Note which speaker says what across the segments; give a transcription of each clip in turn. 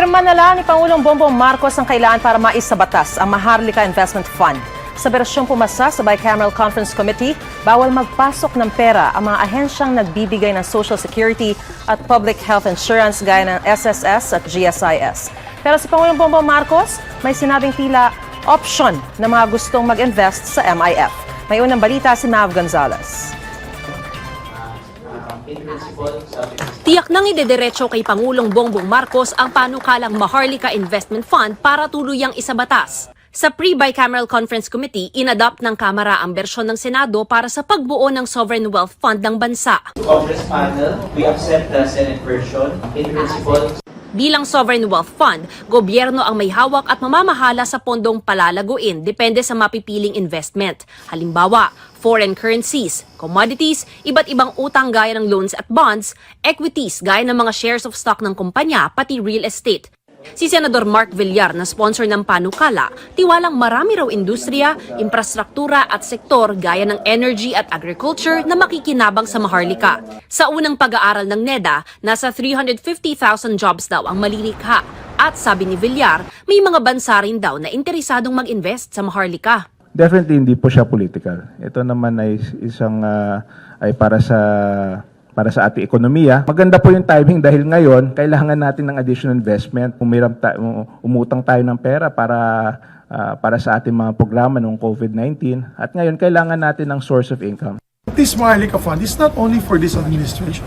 Speaker 1: Pinirma na lang ni Pangulong Bongbong Marcos ang kailangan para maisabatas ang Maharlika Investment Fund. Sa bersyong pumasa sa Bicameral Conference Committee, bawal magpasok ng pera ang mga ahensyang nagbibigay ng Social Security at Public Health Insurance gaya ng SSS at GSIS. Pero si Pangulong Bongbong Marcos may sinabing tila option na mga gustong mag-invest sa MIF. May unang balita si Mav Gonzalez.
Speaker 2: Tiyak nang idederecho kay Pangulong Bongbong Marcos ang panukalang Maharlika Investment Fund para tuluyang isabatas. Sa pre-bicameral conference committee, inadopt ng Kamara ang bersyon ng Senado para sa pagbuo ng Sovereign Wealth Fund ng bansa.
Speaker 3: Congress panel, we accept the Senate version. In principle,
Speaker 2: Bilang Sovereign Wealth Fund, gobyerno ang may hawak at mamamahala sa pondong palalaguin depende sa mapipiling investment. Halimbawa, foreign currencies, commodities, iba't ibang utang gaya ng loans at bonds, equities gaya ng mga shares of stock ng kumpanya, pati real estate. Si Senador Mark Villar na sponsor ng panukala, tiwalang marami raw industriya, infrastruktura at sektor gaya ng energy at agriculture na makikinabang sa Maharlika. Sa unang pag-aaral ng NEDA, nasa 350,000 jobs daw ang malilikha. At sabi ni Villar, may mga bansa rin daw na interesadong mag-invest sa Maharlika.
Speaker 4: Definitely hindi po siya political. Ito naman ay isang ah, ay para sa para sa ating ekonomiya. Maganda po yung timing dahil ngayon kailangan natin ng additional investment. Umiram ta- umutang tayo ng pera para ah, para sa ating mga programa noong COVID-19 at ngayon kailangan natin ng source of income.
Speaker 5: This Maharlika Fund is not only for this administration.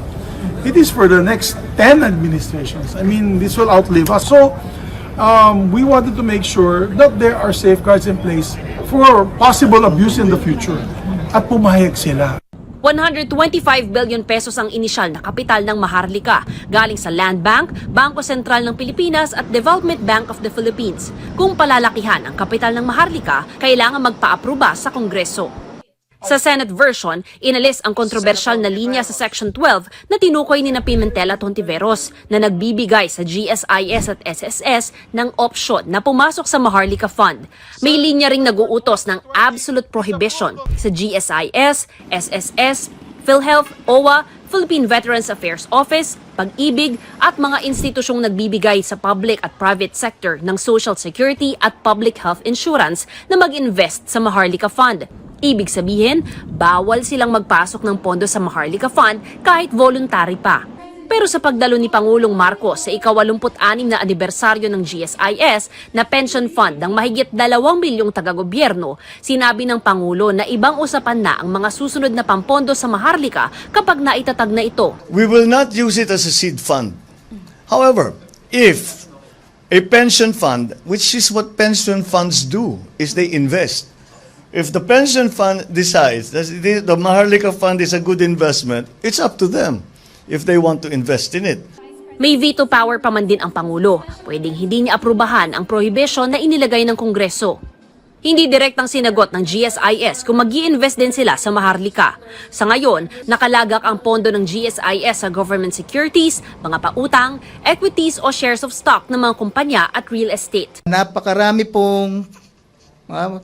Speaker 5: It is for the next 10 administrations. I mean, this will outlive us. So, um, we wanted to make sure that there are safeguards in place for possible abuse in the future. At pumayag sila.
Speaker 2: 125 billion pesos ang inisyal na kapital ng Maharlika galing sa Land Bank, Bangko Sentral ng Pilipinas at Development Bank of the Philippines. Kung palalakihan ang kapital ng Maharlika, kailangan magpa-aproba sa Kongreso. Sa Senate version, inalis ang kontrobersyal na linya sa Section 12 na tinukoy ni na Pimentel at Hontiveros na nagbibigay sa GSIS at SSS ng option na pumasok sa Maharlika Fund. May linya ring naguutos ng absolute prohibition sa GSIS, SSS, PhilHealth, OWA, Philippine Veterans Affairs Office, Pag-ibig at mga institusyong nagbibigay sa public at private sector ng Social Security at Public Health Insurance na mag-invest sa Maharlika Fund. Ibig sabihin, bawal silang magpasok ng pondo sa Maharlika Fund kahit voluntary pa. Pero sa pagdalo ni Pangulong Marcos sa ikawalumput-anim na anibersaryo ng GSIS na pension fund ng mahigit dalawang milyong taga-gobyerno, sinabi ng Pangulo na ibang usapan na ang mga susunod na pampondo sa Maharlika kapag naitatag na ito.
Speaker 6: we will not use it as a seed fund. However, if a pension fund, which is what pension funds do, is they invest. If the pension fund decides that the Maharlika fund is a good investment, it's up to them if they want to invest in it.
Speaker 2: May veto power pa man din ang Pangulo. Pwedeng hindi niya aprubahan ang prohibition na inilagay ng Kongreso. Hindi direktang sinagot ng GSIS kung mag invest din sila sa Maharlika. Sa ngayon, nakalagak ang pondo ng GSIS sa government securities, mga pautang, equities o shares of stock ng mga kumpanya at real estate.
Speaker 7: napakarami pong uh,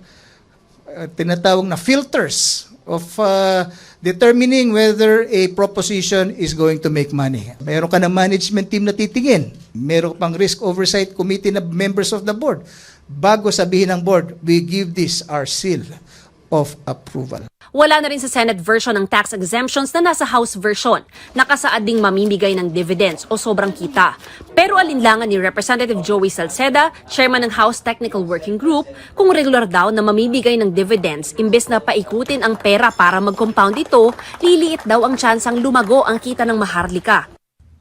Speaker 7: uh, tinatawag na filters of uh, determining whether a proposition is going to make money. Meron ka ng management team na titingin. Meron pang risk oversight committee na members of the board. Bago sabihin ng board, we give this our seal of approval.
Speaker 2: Wala na rin sa Senate version ng tax exemptions na nasa House version. Nakasaad ding mamimigay ng dividends o sobrang kita. Pero alinlangan ni Representative Joey Salceda, chairman ng House Technical Working Group, kung regular daw na mamimigay ng dividends imbes na paikutin ang pera para mag-compound ito, liliit daw ang tsansang lumago ang kita ng Maharlika.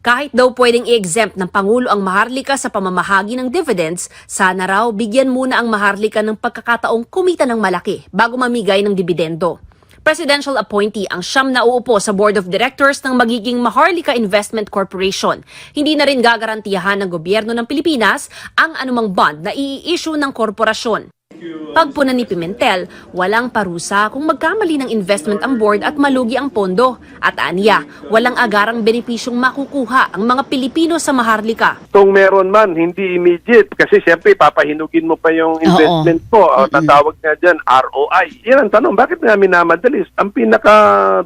Speaker 2: Kahit daw pwedeng i-exempt ng Pangulo ang Maharlika sa pamamahagi ng dividends, sana raw bigyan muna ang Maharlika ng pagkakataong kumita ng malaki bago mamigay ng dibidendo. Presidential appointee ang siyam na uupo sa Board of Directors ng magiging Maharlika Investment Corporation. Hindi na rin gagarantiyahan ng gobyerno ng Pilipinas ang anumang bond na i-issue ng korporasyon. Pagpuna ni Pimentel, walang parusa kung magkamali ng investment ang board at malugi ang pondo. At aniya, walang agarang benepisyong makukuha ang mga Pilipino sa Maharlika.
Speaker 8: kung meron man, hindi immediate. Kasi siyempre, papahinugin mo pa yung investment mo. O, tatawag nga dyan, ROI. Yan ang tanong, bakit nga minamadali? Ang pinaka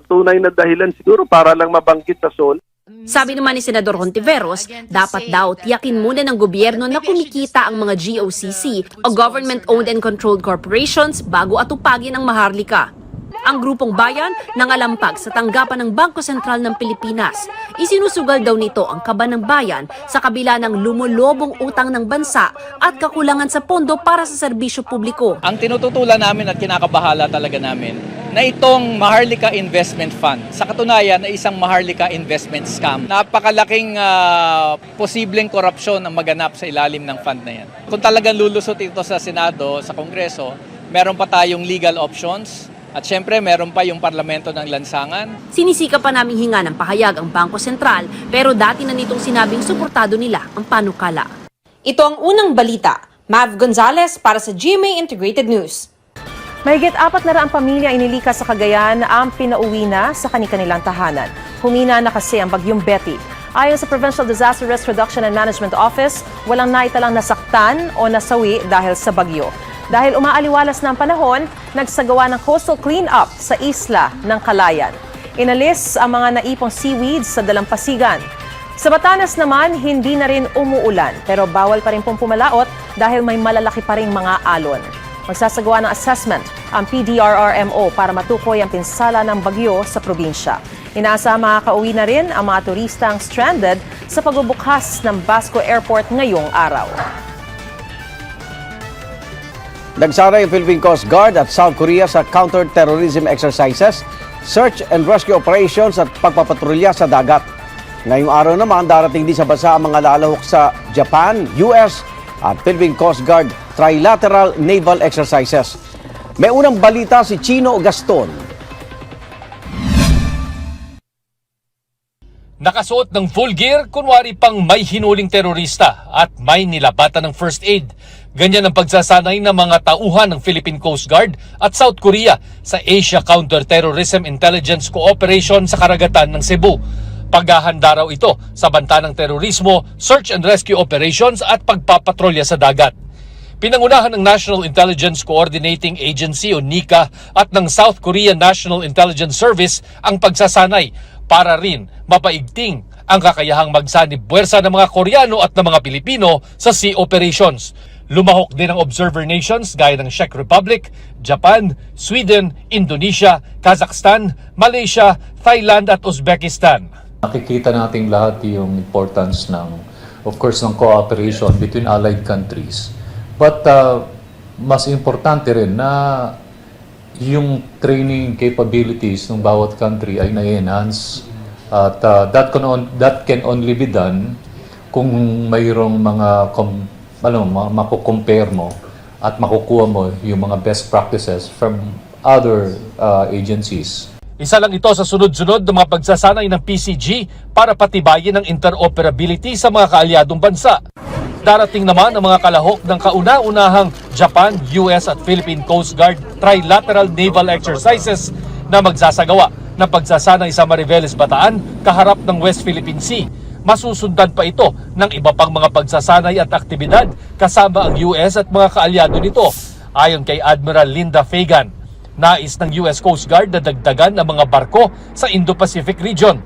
Speaker 8: tunay na dahilan siguro para lang mabanggit sa SOL,
Speaker 2: Sabi naman ni Senador Hontiveros, dapat daw tiyakin muna ng gobyerno na kumikita ang mga GOCC o Government-Owned and Controlled Corporations bago atupagin ang Maharlika. Ang grupong bayan nangalampag sa tanggapan ng Bangko Sentral ng Pilipinas. Isinusugal daw nito ang kaba ng bayan sa kabila ng lumulobong utang ng bansa at kakulangan sa pondo para sa serbisyo publiko.
Speaker 9: Ang tinututulan namin at kinakabahala talaga namin na itong Maharlika Investment Fund sa katunayan ay isang Maharlika Investment Scam. Napakalaking ah, posibleng korupsyon ang maganap sa ilalim ng fund na yan. Kung talagang lulusot ito sa Senado, sa Kongreso, meron pa tayong legal options at syempre meron pa yung parlamento ng lansangan
Speaker 2: Sinisika pa naming hinga ng pahayag ang Bangko Sentral pero dati na nitong sinabing suportado nila ang panukala. Ito ang unang balita. Mav Gonzalez para sa GMA Integrated News.
Speaker 1: Mahigit apat na raang pamilya inilikas sa Cagayan ang pinauwi na sa kanilang tahanan. Humina na kasi ang bagyong Betty. Ayon sa Provincial Disaster Risk Reduction and Management Office, walang naitalang nasaktan o nasawi dahil sa bagyo. Dahil umaaliwalas ang panahon, nagsagawa ng coastal clean-up sa isla ng Kalayan. Inalis ang mga naipong seaweeds sa dalampasigan. Sa Batanes naman, hindi na rin umuulan pero bawal pa rin pong pumalaot dahil may malalaki pa rin mga alon. Magsasagawa ng assessment ang PDRRMO para matukoy ang pinsala ng bagyo sa probinsya. Inaasa makakauwi na rin ang mga turistang stranded sa pagbubukas ng Basco Airport ngayong araw.
Speaker 10: Nagsara yung Philippine Coast Guard at South Korea sa counter-terrorism exercises, search and rescue operations at pagpapatrolya sa dagat. Ngayong araw naman, darating din sa bansa ang mga lalahok sa Japan, US at Philippine Coast Guard trilateral naval exercises. May unang balita si Chino Gaston.
Speaker 11: Nakasuot ng full gear, kunwari pang may hinuling terorista at may nilabatan ng first aid. Ganyan ang pagsasanay ng mga tauhan ng Philippine Coast Guard at South Korea sa Asia Counter-Terrorism Intelligence Cooperation sa karagatan ng Cebu. Paghahanda raw ito sa banta ng terorismo, search and rescue operations at pagpapatrolya sa dagat. Pinangunahan ng National Intelligence Coordinating Agency o NICA at ng South Korea National Intelligence Service ang pagsasanay para rin mapaigting ang kakayahang magsanib buwersa ng mga Koreano at ng mga Pilipino sa sea operations. Lumahok din ang observer nations gaya ng Czech Republic, Japan, Sweden, Indonesia, Kazakhstan, Malaysia, Thailand at Uzbekistan.
Speaker 12: Nakikita natin lahat yung importance ng, of course, ng cooperation between allied countries. But uh, mas importante rin na yung training capabilities ng bawat country ay na-enhance at uh, that can on, that can only be done kung mayroong mga com, ano ma- mako-compare mo at makukuha mo yung mga best practices from other uh, agencies.
Speaker 11: Isa lang ito sa sunod-sunod ng mga pagsasanay ng PCG para patibayin ang interoperability sa mga kaalyadong bansa. Darating naman ang mga kalahok ng kauna-unahang Japan, US at Philippine Coast Guard trilateral naval exercises na magsasagawa ng pagsasanay sa Mariveles Bataan kaharap ng West Philippine Sea. Masusundan pa ito ng iba pang mga pagsasanay at aktibidad kasama ang US at mga kaalyado nito. Ayon kay Admiral Linda Fagan, nais ng US Coast Guard na dagdagan ang mga barko sa Indo-Pacific region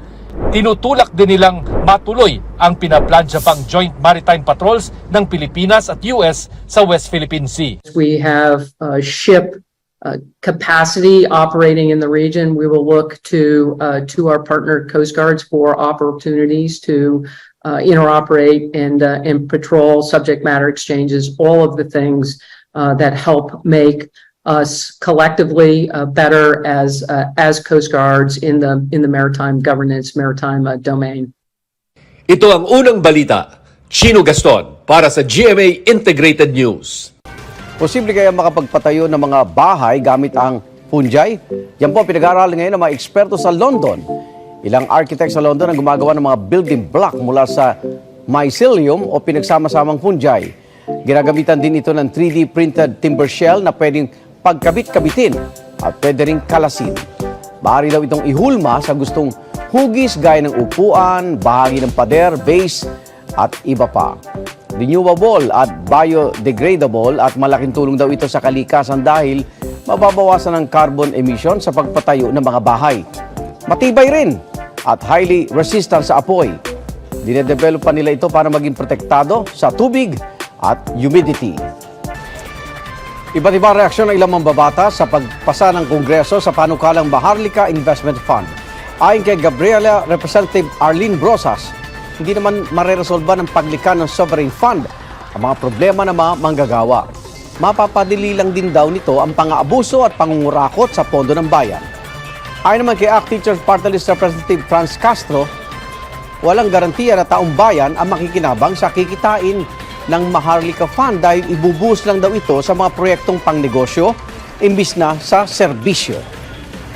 Speaker 11: tinutulak din nilang matuloy ang pinaplansya pang joint maritime patrols ng Pilipinas at US sa West Philippine Sea.
Speaker 13: We have uh, ship uh, capacity operating in the region. We will look to uh, to our partner coast guards for opportunities to uh, interoperate and uh, and patrol subject matter exchanges. All of the things uh, that help make us collectively uh, better as uh, as coast guards in the in the maritime governance maritime uh, domain.
Speaker 11: Ito ang unang balita. Chino Gaston para sa GMA Integrated News.
Speaker 10: Posible kaya makapagpatayo ng mga bahay gamit ang fungi? Yan po pinag-aaralan ngayon ng mga eksperto sa London. Ilang architect sa London ang gumagawa ng mga building block mula sa mycelium o pinagsama-samang fungi. Ginagamitan din ito ng 3D printed timber shell na pwedeng pagkabit-kabitin at pwede ring kalasin. Maaari daw itong ihulma sa gustong hugis gaya ng upuan, bahagi ng pader, base at iba pa renewable at biodegradable at malaking tulong daw ito sa kalikasan dahil mababawasan ang carbon emission sa pagpatayo ng mga bahay. Matibay rin at highly resistant sa apoy. Dinedevelop pa nila ito para maging protektado sa tubig at humidity. Iba't ibang reaksyon ng ilang mambabata sa pagpasa ng Kongreso sa panukalang Maharlika Investment Fund. Ayon kay Gabriela Representative Arlene Brosas, hindi naman mareresolba ng paglikha ng sovereign fund ang mga problema ng mga manggagawa. Mapapadili lang din daw nito ang pang-aabuso at pangungurakot sa pondo ng bayan. Ayon naman kay ACT Teachers Party List Representative Franz Castro, walang garantiya na taong bayan ang makikinabang sa kikitain ng Maharlika Fund dahil ibubuhos lang daw ito sa mga proyektong pangnegosyo imbis na sa serbisyo.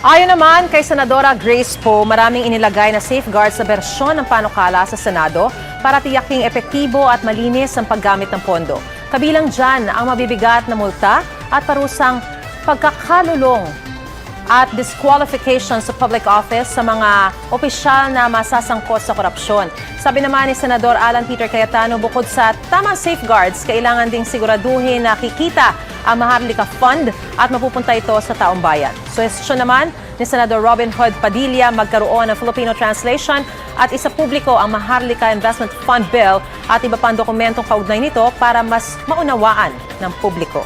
Speaker 1: Ayon naman kay Senadora Grace Poe, maraming inilagay na safeguards sa bersyon ng panukala sa Senado para tiyaking epektibo at malinis ang paggamit ng pondo. Kabilang dyan ang mabibigat na multa at parusang pagkakalulong at disqualification sa public office sa mga opisyal na masasangkot sa korupsyon. Sabi naman ni Senador Alan Peter Cayetano, bukod sa tamang safeguards, kailangan ding siguraduhin na kikita ang Maharlika Fund at mapupunta ito sa taong bayan. Suwestiyon naman ni Senador Robin Hood Padilla magkaroon ng Filipino translation at isa publiko ang Maharlika Investment Fund Bill at iba pang dokumentong kaugnay nito para mas maunawaan ng publiko.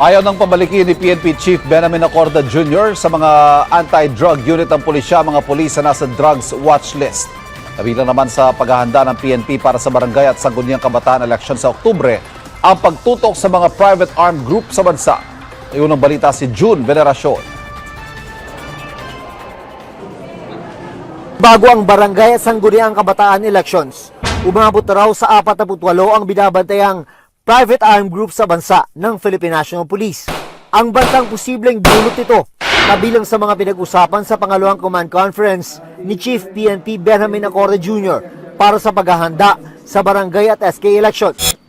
Speaker 14: Ayaw ng pabalikin ni PNP Chief Benjamin Acorda Jr. sa mga anti-drug unit ng pulisya, mga pulis na nasa drugs watch list. Kabilang naman sa paghahanda ng PNP para sa barangay at sangguniang kabataan election sa Oktubre, ang pagtutok sa mga private armed group sa bansa. Iyon ang balita si June Veneracion.
Speaker 15: Bago ang barangay at sangguniang kabataan elections, umabot raw sa 48 ang binabantayang private armed group sa bansa ng Philippine National Police. Ang bantang posibleng dulot nito kabilang sa mga pinag-usapan sa pangalawang command conference ni Chief PNP Benjamin Acorde Jr. para sa paghahanda sa barangay at SK elections.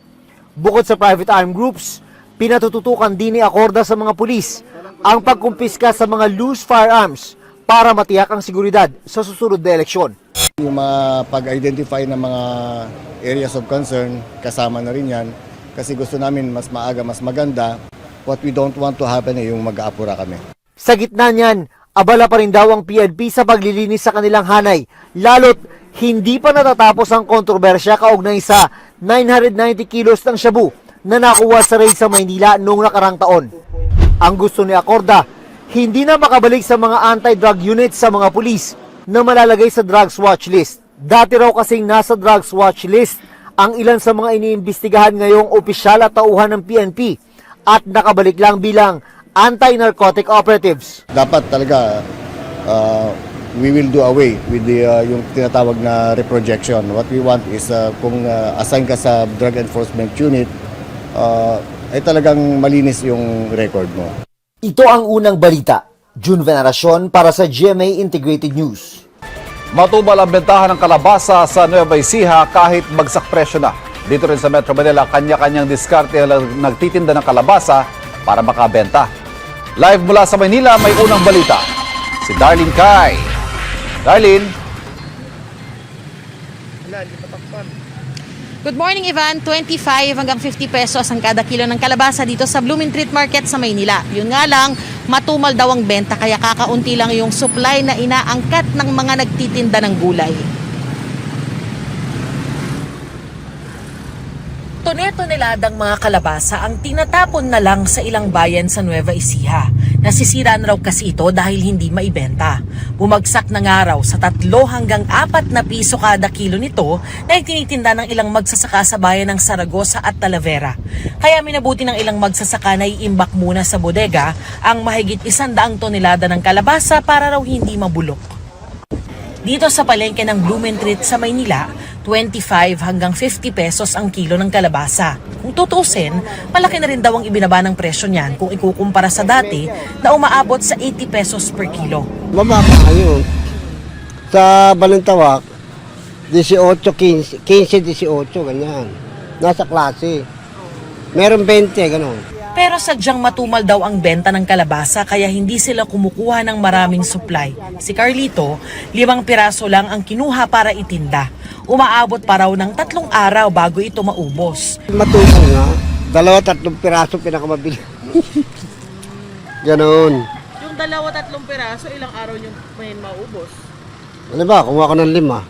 Speaker 15: Bukod sa private armed groups, pinatututukan din ni Akorda sa mga pulis ang pagkumpiska sa mga loose firearms para matiyak ang seguridad sa susunod na eleksyon.
Speaker 16: Yung mga pag-identify ng mga areas of concern, kasama na rin yan. Kasi gusto namin mas maaga, mas maganda. What we don't want to happen ay yung mag-aapura kami.
Speaker 15: Sa gitna niyan, Abala pa rin daw ang PNP sa paglilinis sa kanilang hanay, lalo't hindi pa natatapos ang kontrobersya kaugnay sa 990 kilos ng shabu na nakuha sa raid sa Maynila noong nakarang taon. Ang gusto ni Acorda, hindi na makabalik sa mga anti-drug units sa mga pulis na malalagay sa drugs watch list. Dati raw kasing nasa drugs watch list ang ilan sa mga iniimbestigahan ngayong opisyal at tauhan ng PNP at nakabalik lang bilang anti-narcotic operatives.
Speaker 16: Dapat talaga uh, we will do away with the uh, yung tinatawag na reprojection. What we want is uh, kung uh, assign ka sa drug enforcement unit, uh, ay talagang malinis yung record mo.
Speaker 15: Ito ang unang balita. June Veneracion para sa GMA Integrated News.
Speaker 14: Matubal ang bentahan ng kalabasa sa Nueva Ecija kahit bagsak presyo na. Dito rin sa Metro Manila, kanya-kanyang diskarte ang nagtitinda ng kalabasa para makabenta. Live mula sa Maynila, may unang balita. Si Darlene Kai. Darlene. Wala, hindi patakpan.
Speaker 17: Good morning, Ivan. 25 hanggang 50 pesos ang kada kilo ng kalabasa dito sa Blooming Treat Market sa Maynila. Yun nga lang, matumal daw ang benta kaya kakaunti lang yung supply na inaangkat ng mga nagtitinda ng gulay.
Speaker 18: netoneladang mga kalabasa ang tinatapon na lang sa ilang bayan sa Nueva Ecija. Nasisiraan raw kasi ito dahil hindi maibenta. Bumagsak na nga raw sa 3 hanggang 4 na piso kada kilo nito na itinitinda ng ilang magsasaka sa bayan ng Saragosa at Talavera. Kaya minabuti ng ilang magsasaka na iimbak muna sa bodega ang mahigit isandaang tonelada ng kalabasa para raw hindi mabulok. Dito sa palengke ng Blumentritt sa Maynila, 25 hanggang 50 pesos ang kilo ng kalabasa. Kung tutusin, malaki na rin daw ang ibinaba ng presyo niyan kung ikukumpara sa dati na umaabot sa 80 pesos per kilo.
Speaker 19: Mababa yun. Sa Balintawak, 18, 15, 15, 18, ganyan. Nasa klase. Meron 20, ganun.
Speaker 18: Pero sadyang matumal daw ang benta ng kalabasa kaya hindi sila kumukuha ng maraming supply. Si Carlito, limang piraso lang ang kinuha para itinda. Umaabot pa raw ng tatlong araw bago ito maubos.
Speaker 19: Matumal nga, dalawa tatlong piraso pinakamabili. Ganon.
Speaker 17: Yung dalawa tatlong piraso, ilang araw yung may maubos?
Speaker 19: Ano ba, kumuha ko ng lima.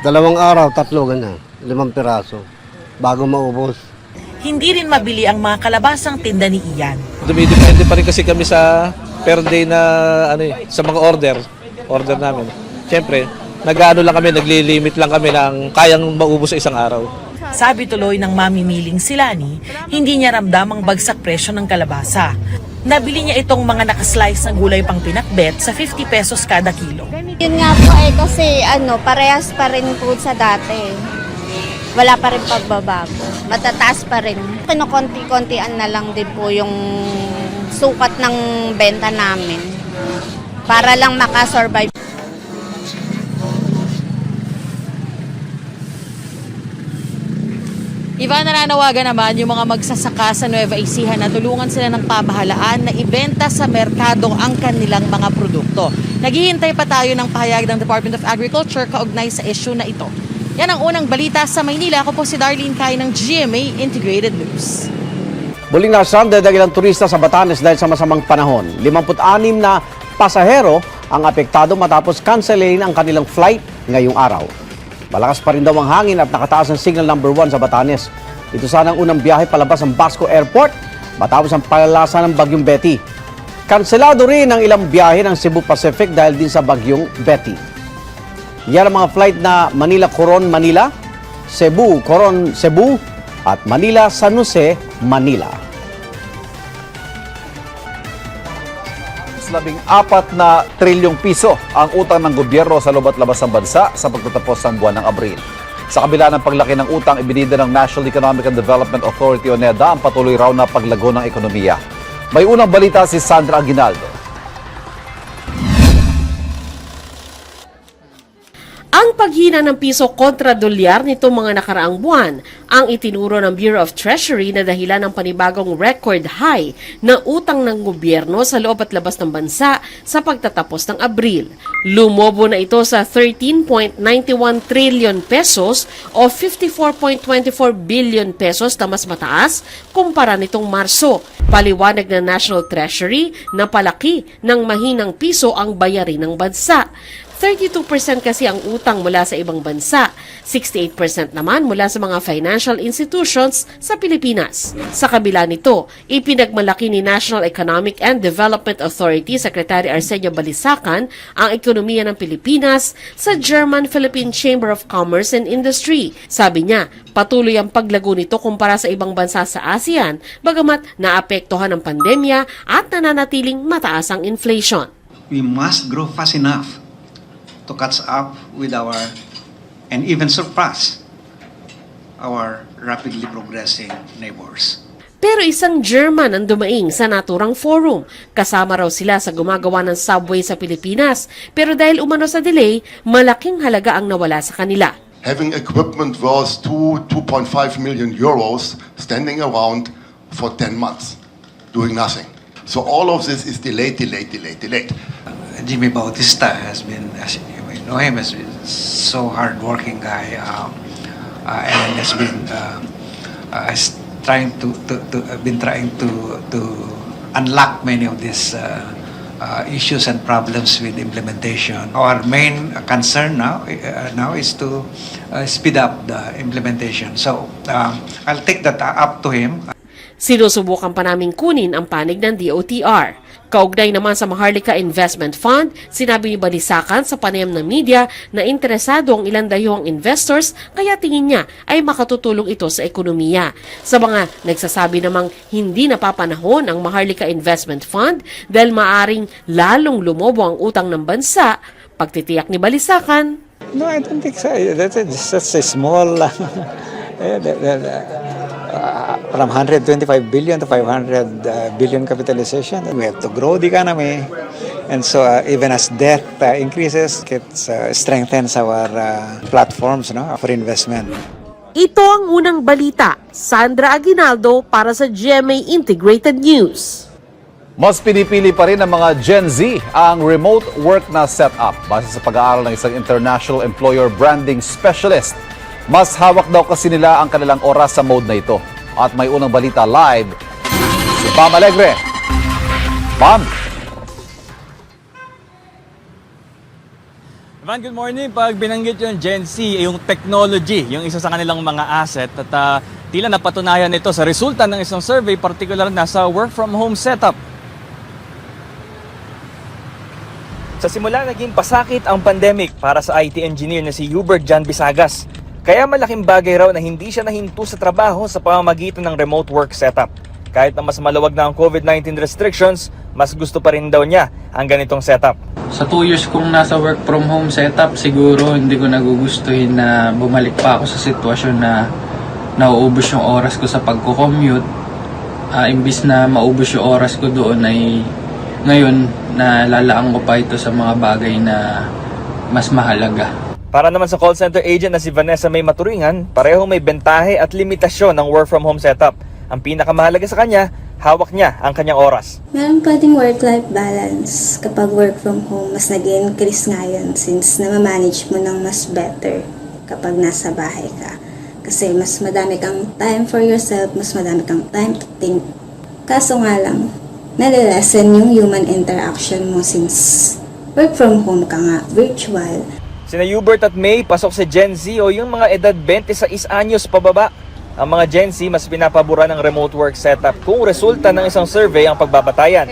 Speaker 19: Dalawang araw, tatlo ganyan. Limang piraso. Bago maubos.
Speaker 17: Hindi rin mabili ang mga kalabasang tinda ni Ian.
Speaker 20: Dumidepende pa rin kasi kami sa per day na ano eh, sa mga order, order namin. Siyempre, nag-ano lang kami, naglilimit lang kami ng kayang maubos sa isang araw.
Speaker 17: Sabi tuloy ng mamimiling si Lani, hindi niya ramdam ang bagsak presyo ng kalabasa. Nabili niya itong mga nakaslice ng gulay pang pinakbet sa 50 pesos kada kilo.
Speaker 21: Yun nga po eh kasi ano, parehas pa rin po sa dati. Wala pa rin pagbabago. Matataas pa rin. Kinukonti-kontian na lang din po yung sukat ng benta namin. Para lang makasurvive.
Speaker 17: Iba nananawagan naman yung mga magsasaka sa Nueva Ecija na tulungan sila ng pamahalaan na ibenta sa merkado ang kanilang mga produkto. Naghihintay pa tayo ng pahayag ng Department of Agriculture kaugnay sa issue na ito. Yan ang unang balita sa Maynila. Ako po si Darlene Kay ng GMA Integrated News.
Speaker 10: Muling nastranded ang ilang turista sa Batanes dahil sa masamang panahon. 56 na pasahero ang apektado matapos cancelin ang kanilang flight ngayong araw. Malakas pa rin daw ang hangin at nakataas ang signal number 1 sa Batanes. Ito sana ang unang biyahe palabas ng Basco Airport matapos ang palasa ng Bagyong Betty. Kanselado rin ang ilang biyahe ng Cebu Pacific dahil din sa Bagyong Betty. Yan ang mga flight na Manila-Coron-Manila, Cebu-Coron-Cebu at Manila-San Jose, Manila.
Speaker 14: labing apat na trilyong piso ang utang ng gobyerno sa loob at labas ng bansa sa pagtatapos ng buwan ng Abril. Sa kabila ng paglaki ng utang, ibinida ng National Economic and Development Authority o NEDA ang patuloy raw na paglago ng ekonomiya. May unang balita si Sandra Aguinaldo.
Speaker 22: Ang paghina ng piso kontra dolyar nitong mga nakaraang buwan ang itinuro ng Bureau of Treasury na dahilan ng panibagong record high na utang ng gobyerno sa loob at labas ng bansa sa pagtatapos ng Abril. Lumobo na ito sa 13.91 trillion pesos o 54.24 billion pesos na mas mataas kumpara nitong Marso. Paliwanag ng National Treasury na palaki ng mahinang piso ang bayarin ng bansa. 32% kasi ang utang mula sa ibang bansa, 68% naman mula sa mga financial institutions sa Pilipinas. Sa kabila nito, ipinagmalaki ni National Economic and Development Authority Secretary Arsenio Balisacan ang ekonomiya ng Pilipinas sa German-Philippine Chamber of Commerce and Industry. Sabi niya, patuloy ang paglago nito kumpara sa ibang bansa sa ASEAN, bagamat naapektuhan ng pandemya at nananatiling mataas ang inflation.
Speaker 23: we must grow fast enough to catch up with our and even surpass our rapidly progressing neighbors.
Speaker 22: Pero isang German ang dumaing sa naturang forum. Kasama raw sila sa gumagawa ng subway sa Pilipinas. Pero dahil umano sa delay, malaking halaga ang nawala sa kanila.
Speaker 24: having equipment worth 2, 2.5 million euros standing around for 10 months, doing nothing. So all of this is delayed, delayed, delayed, delayed.
Speaker 23: Jimmy Bautista has been, as you know him, been so hardworking guy, um, uh, and has been uh, uh, trying to, to, to uh, been trying to to unlock many of these uh, uh, issues and problems with implementation. Our main concern now uh, now is to uh, speed up the implementation. So um, I'll take that up to him.
Speaker 22: Sinusubukan pa naming kunin ang panig ng DOTR. Kaugnay naman sa Maharlika Investment Fund, sinabi ni Balisakan sa panayam ng media na interesado ang ilang dayuhang investors kaya tingin niya ay makatutulong ito sa ekonomiya. Sa mga nagsasabi namang hindi napapanahon ang Maharlika Investment Fund dahil maaring lalong lumobo ang utang ng bansa, pagtitiyak ni Balisakan,
Speaker 25: No, I don't think so. That's a, small, uh, uh, from 125 billion to 500 uh, billion capitalization. We have to grow the economy. And so uh, even as debt uh, increases, it uh, strengthens our uh, platforms no, for investment.
Speaker 22: Ito ang unang balita. Sandra Aguinaldo para sa GMA Integrated News.
Speaker 14: Mas pinipili pa rin ng mga Gen Z ang remote work na setup base sa pag-aaral ng isang international employer branding specialist. Mas hawak daw kasi nila ang kanilang oras sa mode na ito. At may unang balita live, si Pam Alegre. Pam!
Speaker 9: Van, good morning. Pag binanggit yung Gen Z, yung technology, yung isa sa kanilang mga asset at ah, tila napatunayan ito sa resulta ng isang survey, particular na sa work from home setup. Sa simula naging pasakit ang pandemic para sa IT engineer na si Hubert Jan Bisagas. Kaya malaking bagay raw na hindi siya nahinto sa trabaho sa pamamagitan ng remote work setup. Kahit na mas maluwag na ang COVID-19 restrictions, mas gusto pa rin daw niya ang ganitong setup.
Speaker 26: Sa 2 years kong nasa work from home setup, siguro hindi ko nagugustuhin na bumalik pa ako sa sitwasyon na nauubos yung oras ko sa pagko-commute. Ah, imbis na maubos yung oras ko doon ay ngayon nalalaan ko pa ito sa mga bagay na mas mahalaga.
Speaker 9: Para naman sa call center agent na si Vanessa May Maturingan, pareho may bentahe at limitasyon ng work from home setup. Ang pinakamahalaga sa kanya, hawak niya ang kanyang oras.
Speaker 27: Meron pa ding work-life balance. Kapag work from home, mas nag increase nga yun since na-manage mo ng mas better kapag nasa bahay ka. Kasi mas madami kang time for yourself, mas madami kang time to think. Kaso nga lang, nalilesen yung human interaction mo since work from home ka nga, virtual.
Speaker 9: Sina Hubert at May pasok sa Gen Z o yung mga edad 26 anyos pababa. Ang mga Gen Z mas pinapabura ng remote work setup kung resulta ng isang survey ang pagbabatayan.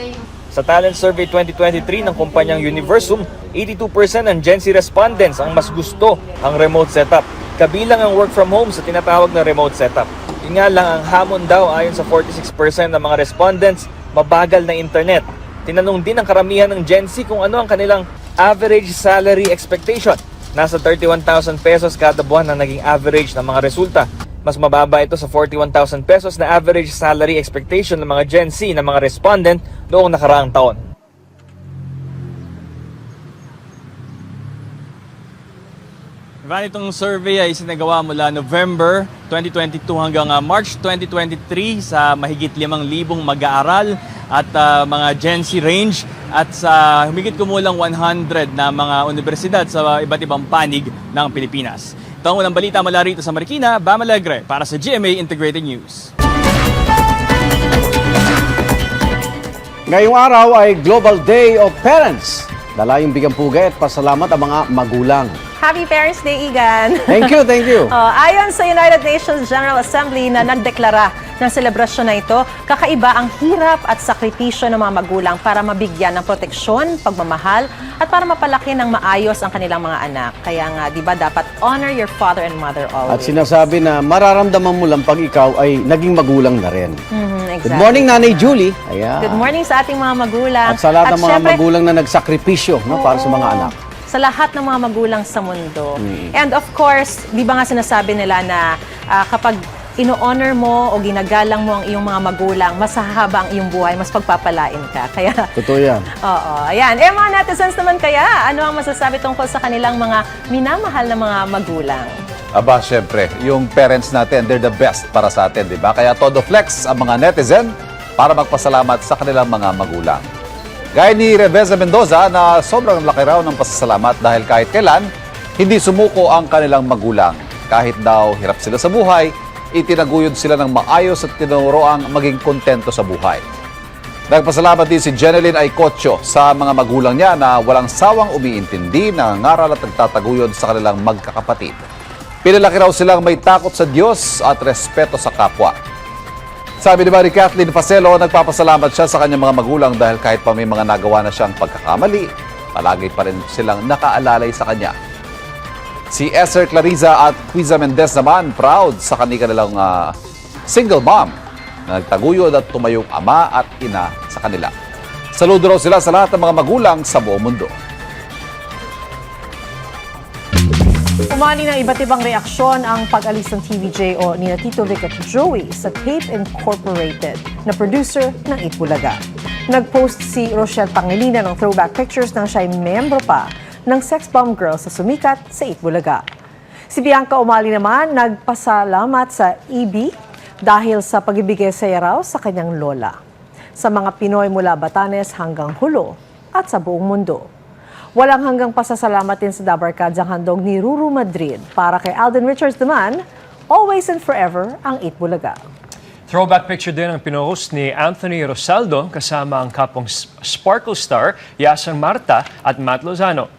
Speaker 9: Sa Talent Survey 2023 ng kumpanyang Universum, 82% ng Gen Z respondents ang mas gusto ang remote setup. Kabilang ang work from home sa tinatawag na remote setup. Yun nga lang ang hamon daw ayon sa 46% ng mga respondents, mabagal na internet. Tinanong din ang karamihan ng Gen Z kung ano ang kanilang average salary expectation. Nasa 31,000 pesos kada buwan na naging average ng mga resulta. Mas mababa ito sa 41,000 pesos na average salary expectation ng mga Gen Z na mga respondent noong nakaraang taon. Ivan, itong survey ay sinagawa mula November 2022 hanggang ah, March 2023 sa mahigit 5,000 mag-aaral at ah, mga Gen Z range at sa humigit kumulang 100 na mga universidad sa iba't ibang panig ng Pilipinas. Ito ang unang balita mula rito sa Marikina, Bam Alegre para sa GMA Integrated News.
Speaker 10: Ngayong araw ay Global Day of Parents. Dalayong bigang pugay at pasalamat ang mga magulang.
Speaker 1: Happy Parents Day, Igan!
Speaker 10: Thank you, thank you.
Speaker 1: Oh, ayon sa United Nations General Assembly na nagdeklara ng selebrasyon na ito, kakaiba ang hirap at sakripisyo ng mga magulang para mabigyan ng proteksyon, pagmamahal, at para mapalaki ng maayos ang kanilang mga anak. Kaya nga, di ba, dapat honor your father and mother
Speaker 10: At
Speaker 1: always.
Speaker 10: sinasabi na mararamdaman mo lang pag ikaw ay naging magulang na rin.
Speaker 1: Mhm,
Speaker 10: Good
Speaker 1: exactly.
Speaker 10: morning, Nanay Julie. Ayan.
Speaker 1: Good morning sa ating mga magulang.
Speaker 10: At sa lahat ng mga
Speaker 1: syempre,
Speaker 10: magulang na nagsakripisyo no, para sa mga anak.
Speaker 1: Sa lahat ng mga magulang sa mundo.
Speaker 10: Mm.
Speaker 1: And of course, di ba nga sinasabi nila na ah, kapag ino-honor mo o ginagalang mo ang iyong mga magulang, mas hahaba ang iyong buhay, mas pagpapalain ka. Kaya,
Speaker 10: Totoo yan.
Speaker 1: oo, ayan. Eh mga netizens naman kaya, ano ang masasabi tungkol sa kanilang mga minamahal na mga magulang?
Speaker 14: Aba, syempre, yung parents natin, they're the best para sa atin, di ba? Kaya todo flex ang mga netizen para magpasalamat sa kanilang mga magulang. Gaya ni Reveza Mendoza na sobrang laki raw ng pasasalamat dahil kahit kailan, hindi sumuko ang kanilang magulang. Kahit daw hirap sila sa buhay, itinaguyod sila ng maayos at tinuro ang maging kontento sa buhay. Nagpasalamat din si Jeneline Aicocho sa mga magulang niya na walang sawang umiintindi, nangangaral at nagtataguyod sa kanilang magkakapatid. Pinalaki raw silang may takot sa Diyos at respeto sa kapwa. Sabi ni Mary Kathleen Facelo, nagpapasalamat siya sa kanyang mga magulang dahil kahit pa may mga nagawa na siyang pagkakamali, palagi pa rin silang nakaalalay sa kanya. Si Esther Clariza at Quiza Mendez naman proud sa kanilang ah, single mom na nagtaguyod at tumayong ama at ina sa kanila. Saludo raw sila sa lahat ng mga magulang sa buong mundo.
Speaker 28: Umani ng iba't ibang reaksyon ang pag-alis ng TVJ o ni Tito Vic at Joey sa Tape Incorporated na producer ng Itbulaga. Nag-post si Rochelle Pangilinan ng throwback pictures nang siya ay membro pa ng Sex Bomb Girls sa sumikat sa Itbulaga. Si Bianca Umali naman nagpasalamat sa EB dahil sa pagibigay sa raw sa kanyang lola. Sa mga Pinoy mula Batanes hanggang Hulo at sa buong mundo. Walang hanggang pasasalamat din sa Dabarkads ang handog ni Ruru Madrid para kay Alden Richards naman, always and forever ang Itbulaga.
Speaker 11: Throwback picture din ang pinost ni Anthony Rosaldo kasama ang kapong Sparkle Star, Yasan Marta at Matt Lozano.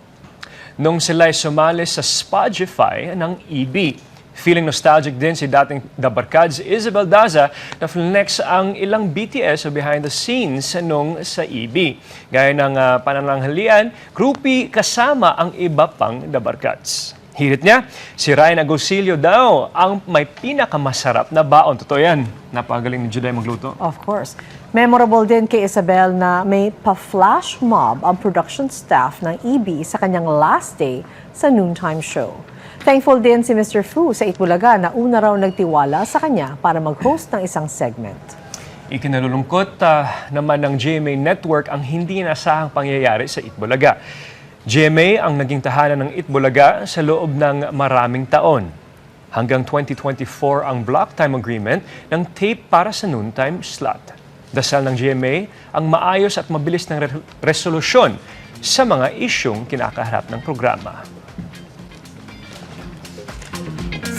Speaker 29: nung sila'y sumali sa Spotify ng EB. Feeling nostalgic din si dating The Barkads Isabel Daza na flex ang ilang BTS o behind the scenes nung sa EB. Gaya ng uh, panananghalian, groupie kasama ang iba pang The Barkads. Hirit niya, si Ryan Agosilio daw ang may pinakamasarap na baon. Totoo yan. Napagaling ni Juday magluto.
Speaker 28: Of course. Memorable din kay Isabel na may pa-flash mob ang production staff ng EB sa kanyang last day sa noontime show. Thankful din si Mr. Fu sa Itbulaga na una raw nagtiwala sa kanya para mag-host ng isang segment.
Speaker 29: Ikinalulungkot ah, naman ng GMA Network ang hindi nasahang pangyayari sa Itbulaga. GMA ang naging tahanan ng Itbulaga sa loob ng maraming taon. Hanggang 2024 ang block time agreement ng tape para sa noontime slot. Dasal ng GMA ang maayos at mabilis ng re- resolusyon sa mga isyong kinakaharap ng programa.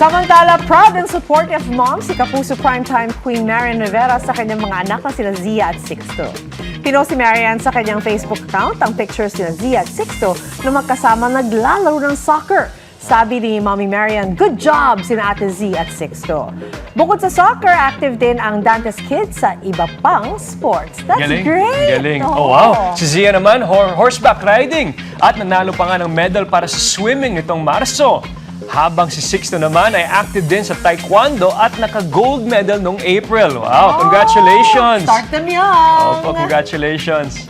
Speaker 28: Samantala, proud and supportive mom si Kapuso Primetime Queen Marian Rivera sa kanyang mga anak na sina Zia at Sixto. Pinost si Marian sa kanyang Facebook account ang pictures sina Zia at Sixto na magkasama naglalaro ng soccer. Sabi ni Mommy Marian, good job sina Ate Z at Sixto. Bukod sa soccer, active din ang Dantes Kids sa iba pang sports. That's
Speaker 29: Galing.
Speaker 28: great!
Speaker 29: Galing. Oh, wow. Si Zia naman, hor- horseback riding. At nanalo pa nga ng medal para sa swimming nitong Marso. Habang si Sixto naman ay active din sa taekwondo at naka-gold medal noong April. Wow, congratulations!
Speaker 28: Start them young!
Speaker 29: Opo, congratulations!